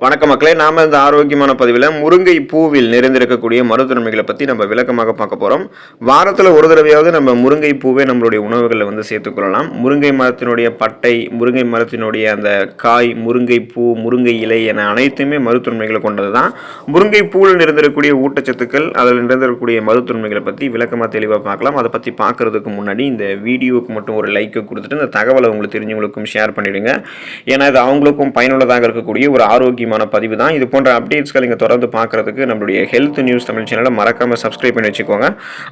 வணக்கம் மக்களே நாம இந்த ஆரோக்கியமான பதிவில் முருங்கை பூவில் நிறைந்திருக்கக்கூடிய மருத்துவமைகளை பற்றி நம்ம விளக்கமாக பார்க்க போகிறோம் வாரத்தில் ஒரு தடவையாவது நம்ம முருங்கை பூவை நம்மளுடைய உணவுகளில் வந்து சேர்த்துக்கொள்ளலாம் முருங்கை மரத்தினுடைய பட்டை முருங்கை மரத்தினுடைய அந்த காய் முருங்கை பூ முருங்கை இலை என அனைத்துமே மருத்துவமைகளை கொண்டது தான் முருங்கை பூவில் நிறைந்திருக்கக்கூடிய ஊட்டச்சத்துக்கள் அதில் நிறைந்திருக்கக்கூடிய மருத்துவமைகளை பற்றி விளக்கமாக தெளிவாக பார்க்கலாம். அதை பற்றி பார்க்கறதுக்கு முன்னாடி இந்த வீடியோவுக்கு மட்டும் ஒரு லைக்கை கொடுத்துட்டு இந்த தகவலை உங்களுக்கு தெரிஞ்சவங்களுக்கும் ஷேர் பண்ணிவிடுங்க ஏன்னா இது அவங்களுக்கும் பயனுள்ளதாக இருக்கக்கூடிய ஒரு முக்கியமான பதிவு தான் இது போன்ற அப்டேட்ஸ்கள் நீங்கள் தொடர்ந்து பார்க்கறதுக்கு நம்மளுடைய ஹெல்த் நியூஸ் தமிழ் சேனலை மறக்காமல் சப்ஸ்கிரைப் பண்ணி வச்சுக்கோங்க.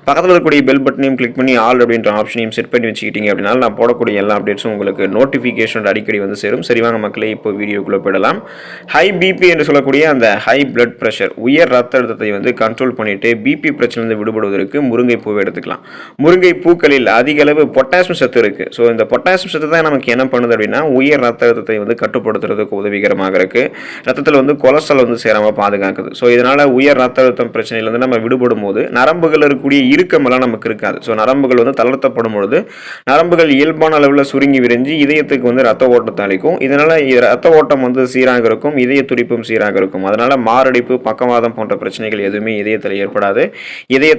பக்கத்தில் இருக்கக்கூடிய பெல் பட்டனையும் கிளிக் பண்ணி ஆல் அப்படின்ற ஆப்ஷனையும் செட் பண்ணி வச்சுக்கிட்டீங்க அப்படின்னா நான் போடக்கூடிய எல்லா அப்டேட்ஸும் உங்களுக்கு நோட்டிஃபிகேஷன் அடிக்கடி வந்து சேரும். சரிவாங்க மக்களே இப்போ வீடியோக்குள்ளே போயிடலாம். ஹை பிபி என்று சொல்லக்கூடிய அந்த ஹை பிளட் ப்ரெஷர் உயர் ரத்த அழுத்தத்தை வந்து கண்ட்ரோல் பண்ணிட்டு பிபி பிரச்சனையிலிருந்து விடுபடுவதற்கு முருங்கை பூவை எடுத்துக்கலாம். முருங்கை பூக்களில் அதிக அளவு பொட்டாசியம் சத்து இருக்குது ஸோ இந்த பொட்டாசியம் சத்து தான் நமக்கு என்ன பண்ணுது அப்படின்னா உயர் ரத்த அழுத்தத்தை வந்து கட்டுப்படுத்துறதுக்கு உதவிகரமாக இருக்குது ரத்தத்தில் வந்து கொலஸ்ட்ரால் வந்து சேராமல் பாதுகாக்குது. ஸோ இதனால் உயர் ரத்த அழுத்தம் பிரச்சனையிலேருந்து நம்ம விடுபடும் போது நரம்புகள் இருக்கக்கூடிய இறுக்கமெல்லாம் நமக்கு இருக்காது. ஸோ நரம்புகள் வந்து தளர்த்தப்படும் பொழுது நரம்புகள் இயல்பான அளவில் சுருங்கி விரிஞ்சு இதயத்துக்கு வந்து ரத்த ஓட்டத்தை அளிக்கும். இதனால் ரத்த ஓட்டம் வந்து சீராக இருக்கும் இதய துடிப்பும் சீராக இருக்கும். அதனால் மாரடைப்பு பக்கவாதம் போன்ற பிரச்சனைகள் எதுவுமே இதயத்தில் ஏற்படாது. இதய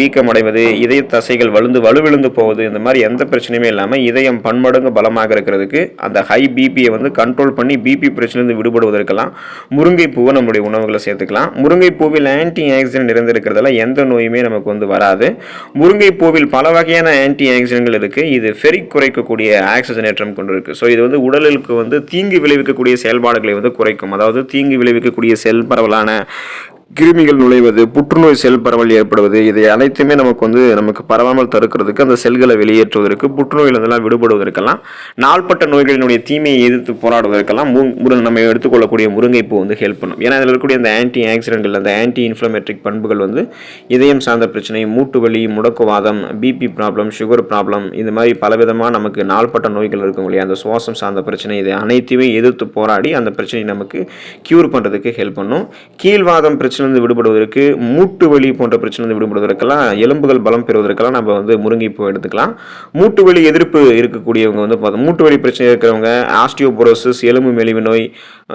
வீக்கமடைவது இதய தசைகள் வலுந்து வலுவிழுந்து போவது இந்த மாதிரி எந்த பிரச்சனையுமே இல்லாமல் இதயம் பன்மடங்கு பலமாக இருக்கிறதுக்கு அந்த ஹை பிபியை வந்து கண்ட்ரோல் பண்ணி பிபி பிரச்சனையிலிருந்து விடுபடுவதற்கெல்லாம் முருங்கை முருங்கைப்பூவை நம்மளுடைய உணவுகளை சேர்த்துக்கலாம். முருங்கைப்பூவில் ஆன்டி ஆக்சிடென்ட் நிறைந்திருக்கிறதால எந்த நோயுமே நமக்கு வந்து வராது. முருங்கைப்பூவில் பல வகையான ஆன்டி ஆக்சிடென்ட்கள் இருக்குது இது ஃபெரிக் குறைக்கக்கூடிய ஆக்சிஜனேற்றம் கொண்டு இருக்குது ஸோ இது வந்து உடலுக்கு வந்து தீங்கு விளைவிக்கக்கூடிய செயல்பாடுகளை வந்து குறைக்கும். அதாவது தீங்கு விளைவிக்கக்கூடிய செல் பரவலான கிருமிகள் நுழைவது புற்றுநோய் செல் பரவல் ஏற்படுவது இதை அனைத்துமே நமக்கு வந்து நமக்கு பரவாமல் தடுக்கிறதுக்கு அந்த செல்களை வெளியேற்றுவதற்கு புற்றுநோயிலிருந்தெல்லாம் விடுபடுவதற்கெல்லாம் நாள்பட்ட நோய்களினுடைய தீமையை எதிர்த்து போராடுவதற்கெல்லாம் மு- முரு- நம்ம எடுத்துக்கொள்ளக்கூடிய முருங்கைப்பூ வந்து ஹெல்ப் பண்ணும். ஏன்னா அதில் இருக்கக்கூடிய அந்த ஆன்டி ஆக்சிடென்ட்கள் அந்த ஆன்டி இன்ஃப்ளமேட்ரிக் பண்புகள் வந்து இதயம் சார்ந்த பிரச்சனை மூட்டு வலி முடக்குவாதம் பிபி ப்ராப்ளம் சுகர் ப்ராப்ளம் இந்த மாதிரி பலவிதமாக நமக்கு நாள்பட்ட நோய்கள் இருக்கும் இல்லையா? அந்த சுவாசம் சார்ந்த பிரச்சனை இதை அனைத்தையுமே எதிர்த்து போராடி அந்த பிரச்சனையை நமக்கு க்யூர் பண்ணுறதுக்கு ஹெல்ப் பண்ணும். கீழ்வாதம் பிரச்சனை பிரச்சனையிலிருந்து விடுபடுவதற்கு மூட்டு வலி போன்ற பிரச்சனையிலிருந்து விடுபடுவதற்கெல்லாம் எலும்புகள் பலம் பெறுவதற்கெல்லாம் நம்ம வந்து முருங்கைப்பூ எடுத்துக்கலாம். மூட்டு வலி எதிர்ப்பு இருக்கக்கூடியவங்க வந்து பார்த்தோம் மூட்டு வலி பிரச்சனை இருக்கிறவங்க ஆஸ்டியோபோரோசிஸ் எலும்பு மெலிவு நோய்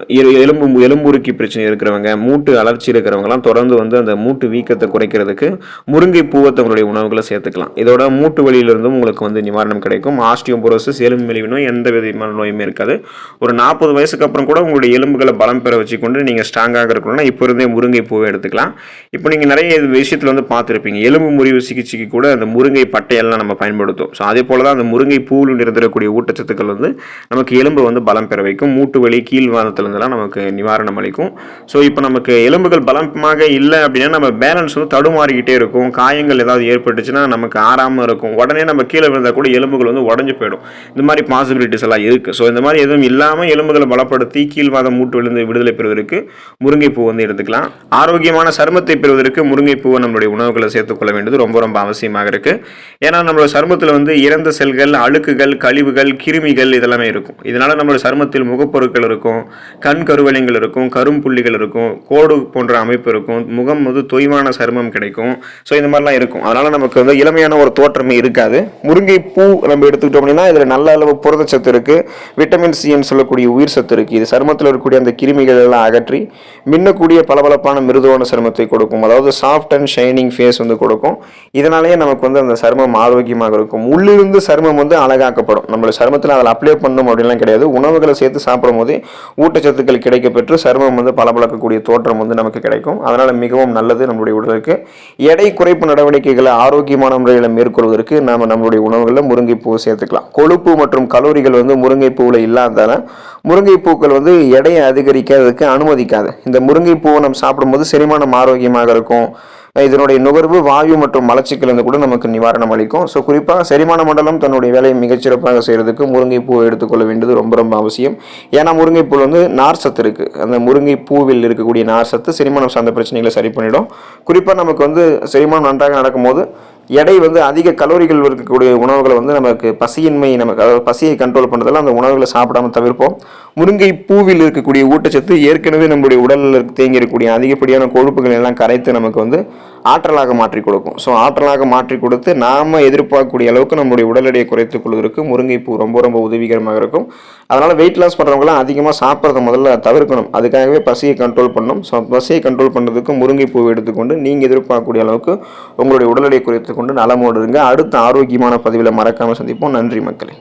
எலு- எலும்பு எலும்புருக்கி பிரச்சனை இருக்கிறவங்க மூட்டு அலர்ச்சி இருக்கிறவங்கலாம் தொடர்ந்து வந்து அந்த மூட்டு வீக்கத்தை குறைக்கிறதுக்கு முருங்கை பூவை தங்களுடைய உணவுகளை சேர்த்துக்கலாம். இதோட மூட்டு வலியிலிருந்தும் உங்களுக்கு வந்து நிவாரணம் கிடைக்கும். ஆஸ்டியோபோரோசிஸ் எலும்பு மெலிவு நோய் எந்த விதமான நோயுமே இருக்காது. ஒரு நாற்பது வயசுக்கு அப்புறம் கூட உங்களுடைய எலும்புகளை பலம் பெற வச்சுக்கொண்டு நீங்கள் ஸ்ட்ராங்காக இருக்கணும்னா இப்போ இருந்தே முருங்கை பூவை எடுத்துக்கலாம். இப்போ நீங்கள் நிறைய இது விஷயத்தில் வந்து பார்த்துருப்பீங்க. எலும்பு முறிவு சிகிச்சைக்கு கூட அந்த முருங்கை பட்டையெல்லாம் நம்ம பயன்படுத்தும். ஸோ அதே போல் தான் அந்த முருங்கை பூவில் இருந்திருக்கக்கூடிய ஊட்டச்சத்துக்கள் வந்து நமக்கு எலும்பு வந்து பலம் பெற வைக்கும். மூட்டு வலி கீழ்வாதத்துலேருந்துலாம் நமக்கு நிவாரணம் அளிக்கும். ஸோ இப்போ நமக்கு எலும்புகள் பலமாக இல்லை அப்படின்னா நம்ம பேலன்ஸ் வந்து தடுமாறிக்கிட்டே இருக்கும். காயங்கள் ஏதாவது ஏற்பட்டுச்சுன்னா நமக்கு ஆறாமல் இருக்கும். உடனே நம்ம கீழே விழுந்தால் கூட எலும்புகள் வந்து உடஞ்சு போயிடும். இந்த மாதிரி பாசிபிலிட்டிஸ் எல்லாம் இருக்குது ஸோ இந்த மாதிரி எதுவும் இல்லாமல் எலும்புகளை பலப்படுத்தி கீழ்வாதம் மூட்டு விழுந்து விடுதலை பெறுவதற்கு முருங்கைப்பூ வந்து எடுத்துக்கலாம். ஆரோக்கியமான சருமத்தை பெறுவதற்கு முருங்கைப்பூவை நம்மளுடைய உணவுகளை சேர்த்துக்கொள்ள வேண்டியது ரொம்ப ரொம்ப அவசியமாக இருக்குது ஏன்னா நம்மளோட சருமத்தில் வந்து இறந்த செல்கள் அழுக்குகள் கழிவுகள் கிருமிகள் இதெல்லாமே இருக்கும். இதனால் நம்மளோட சருமத்தில் முகப்பொருட்கள் இருக்கும் கண் கருவளையங்கள் இருக்கும் கரும்புள்ளிகள் இருக்கும் கோடு போன்ற அமைப்பு இருக்கும் முகம் வந்து தொய்வான சருமம் கிடைக்கும். ஸோ இந்த மாதிரிலாம் இருக்கும். அதனால் நமக்கு வந்து இளமையான ஒரு தோற்றமே இருக்காது. முருங்கைப்பூ நம்ம எடுத்துக்கிட்டோம் அப்படின்னா இதில் நல்ல அளவு புரதச்சத்து இருக்குது விட்டமின் சின்னு சொல்லக்கூடிய உயிர் சத்து இருக்குது இது சருமத்தில் இருக்கக்கூடிய அந்த கிருமிகள் எல்லாம் அகற்றி மின்னக்கூடிய பளபளப்பான மிருதுவான சருமத்தை கொடுக்கும். அதாவது சாஃப்ட் அண்ட் ஷைனிங் ஃபேஸ் வந்து கொடுக்கும். இதனாலேயே நமக்கு வந்து அந்த சருமம் ஆரோக்கியமாக இருக்கும். உள்ளிருந்து சருமம் வந்து அழகாக்கப்படும். நம்மளோட சருமத்தில் அதில் அப்ளை பண்ணணும் அப்படின்லாம் கிடையாது. உணவுகளை சேர்த்து சாப்பிடும் போதே ஊட்டச்சத்துக்கள் கிடைக்கப்பெற்று சருமம் வந்து பளபளக்கக்கூடிய தோற்றம் வந்து நமக்கு கிடைக்கும். அதனால் மிகவும் நல்லது நம்மளுடைய உடலுக்கு. எடை குறைப்பு நடவடிக்கைகளை ஆரோக்கியமான முறையில் மேற்கொள்வதற்கு நாம் நம்மளுடைய உணவுகளில் முருங்கைப்பூ சேர்த்துக்கலாம். கொழுப்பு மற்றும் கலோரிகள் வந்து முருங்கைப்பூவில் இல்லாததால் முருங்கைப்பூக்கள் வந்து எடையை அதிகரிக்கிறதுக்கு அனுமதிக்காது. இந்த முருங்கைப்பூவை நம்ம சாப்பிடும்போது செரிமானம் ஆரோக்கியமாக இருக்கும். இதனுடைய நுகர்வு வாயு மற்றும் மலச்சிக்கல் இருந்து கூட நமக்கு நிவாரணம் அளிக்கும். ஸோ குறிப்பாக செரிமான மண்டலம் தன்னுடைய வேலையை மிகச்சிறப்பாக செய்கிறதுக்கு முருங்கைப்பூ எடுத்துக்கொள்ள வேண்டியது ரொம்ப ரொம்ப அவசியம். ஏன்னா முருங்கைப்பூ வந்து நார் சத்து இருக்குது அந்த முருங்கை பூவில் இருக்கக்கூடிய நார் சத்து செரிமானம் சார்ந்த பிரச்சனைகளை சரி பண்ணிடும். குறிப்பாக நமக்கு வந்து செரிமானம் நன்றாக நடக்கும்போது எடை வந்து அதிக கலோரிகள் இருக்கக்கூடிய உணவுகளை வந்து நமக்கு பசியின்மை நமக்கு அதாவது பசியை கண்ட்ரோல் பண்ணுறதால அந்த உணவுகளை சாப்பிடாம தவிர்ப்போம். முருங்கை பூவில் இருக்கக்கூடிய ஊட்டச்சத்து ஏற்கனவே நம்முடைய உடலில் தேங்கி இருக்கக்கூடிய அதிகப்படியான கொழுப்புகள் எல்லாம் கரைத்து நமக்கு வந்து ஆற்றலாக மாற்றி கொடுக்கும். ஸோ ஆற்றலாக மாற்றி கொடுத்து நாம் எதிர்பார்க்கக்கூடிய அளவுக்கு நம்மளுடைய உடல் எடையை குறைத்துக் கொள்வதற்கு முருங்கைப்பூ ரொம்ப ரொம்ப உதவிகரமாக இருக்கும். அதனால் வெயிட் லாஸ் பண்ணுறவங்களாம் அதிகமாக சாப்பிட்றத முதல்ல தவிர்க்கணும். அதுக்காகவே பசியை கண்ட்ரோல் பண்ணணும். ஸோ பசியை கண்ட்ரோல் பண்ணுறதுக்கு முருங்கைப்பூவை எடுத்துக்கொண்டு நீங்கள் எதிர்பார்க்கக்கூடிய அளவுக்கு உங்களுடைய உடல் எடையை குறைத்துக்கொண்டு நலமோடுங்க நலமோடு இருங்க. அடுத்த ஆரோக்கியமான பதிவில் மறக்காமல் சந்திப்போம். நன்றி மக்களே.